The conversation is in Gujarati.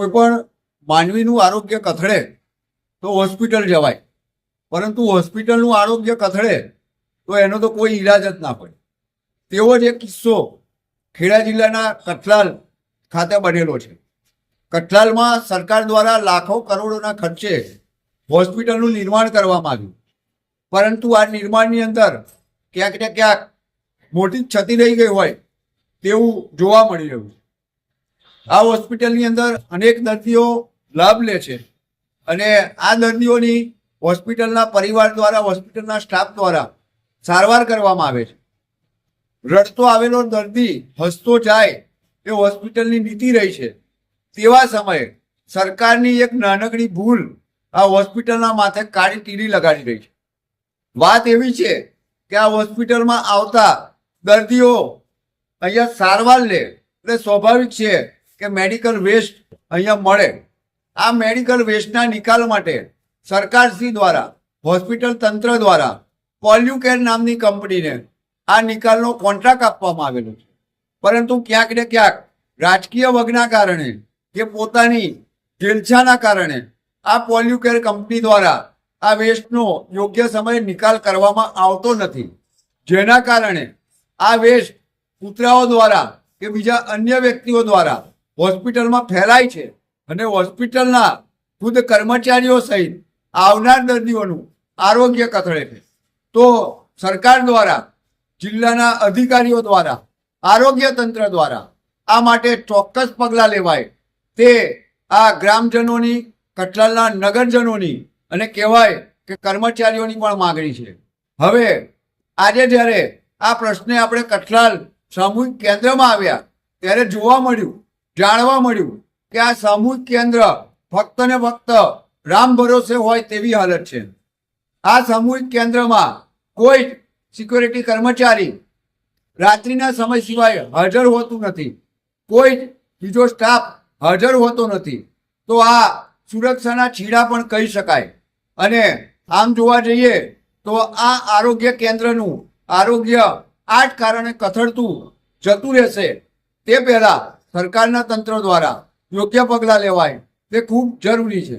કોઈ પણ માનવીનું આરોગ્ય કથળે તો હોસ્પિટલ જવાય. પરંતુ હોસ્પિટલનું આરોગ્ય કથળે તો એનો તો કોઈ ઈલાજ જ ના પડે. તેવો જ એક કિસ્સો ખેડા જિલ્લાના કઠલાલ ખાતે બનેલો છે. કઠલાલમાં સરકાર દ્વારા લાખો કરોડોના ખર્ચે હોસ્પિટલનું નિર્માણ કરવામાં આવ્યું. પરંતુ આ નિર્માણની અંદર ક્યાંક ને ક્યાંક મોટી ક્ષતિ રહી ગઈ હોય તેવું જોવા મળી રહ્યું છે. આ હોસ્પિટલની અંદર અનેક દર્દીઓ લાભ લે છે. અને આ દર્દીઓની હોસ્પિટલના પરિવાર દ્વારા, હોસ્પિટલના સ્ટાફ દ્વારા સારવાર કરવામાં આવે છે. રડતો આવેલો દર્દી, હસતો જાય, એ હોસ્પિટલની નીતિ રહી છે. તેવા સમયે સરકારની એક નાનકડી ભૂલ આ હોસ્પિટલના માથે કાળી ટીડી લગાડી રહી છે. વાત એવી છે કે આ હોસ્પિટલમાં આવતા દર્દીઓ અહીંયા સારવાર લે, એટલે સ્વાભાવિક છે કે મેડિકલ વેસ્ટ અહીંયા મળે. આ મેડિકલ વેસ્ટના નિકાલ માટે સરકારશ્રી દ્વારા હોસ્પિટલ તંત્ર દ્વારા પોલ્યુકેર નામની કંપનીને આ નિકાલનો કોન્ટ્રાક્ટ આપવામાં આવેલો છે. પરંતુ ક્યાંક ને ક્યાંક રાજકીય વગના કારણે કે પોતાની ઢીલછાના કારણે આ પોલ્યુકેર કંપની દ્વારા આ વેસ્ટનો યોગ્ય સમયે નિકાલ કરવામાં આવતો નથી. જેના કારણે આ વેસ્ટ કૂતરાઓ દ્વારા કે બીજા અન્ય વ્યક્તિઓ દ્વારા હોસ્પિટલમાં ફેલાય છે અને હોસ્પિટલના ખુદ કર્મચારીઓ સહિત આવનાર દર્દીઓનું આરોગ્ય કથળે છે. તો સરકાર દ્વારા, જિલ્લાના અધિકારીઓ દ્વારા, આરોગ્ય તંત્ર દ્વારા આ માટે ચોક્કસ પગલાં લેવાય. તે આ ગ્રામજનોની, કઠલાલના નગરજનોની અને કહેવાય કે કર્મચારીઓની પણ માગણી છે. હવે, આજે જ્યારે આ પ્રશ્ને આપણે કઠલાલ સામૂહિક કેન્દ્રમાં આવ્યા, ત્યારે જોવા મળ્યું જાણવા મળ્યું કે આ સામૂહિક કેન્દ્ર ફક્ત ને ફક્ત રામ ભરોસે હોય તેવી હાલત છે. આ સામૂહિક કેન્દ્રમાં કોઈ સિક્યોરિટી કર્મચારી રાત્રિના સમય સિવાય હાજર હોતું નથી. કોઈ બીજો સ્ટાફ હાજર હોતો નથી. તો આ સુરક્ષાના છીડા પણ કહી શકાય. અને આમ જોવા જઈએ તો આ આરોગ્ય કેન્દ્રનું આરોગ્ય આ જ કારણે કથળતું જતું રહેશે. તે પહેલા સરકારના તંત્ર દ્વારા યોગ્ય પગલાં લેવાય તે ખૂબ જરૂરી છે.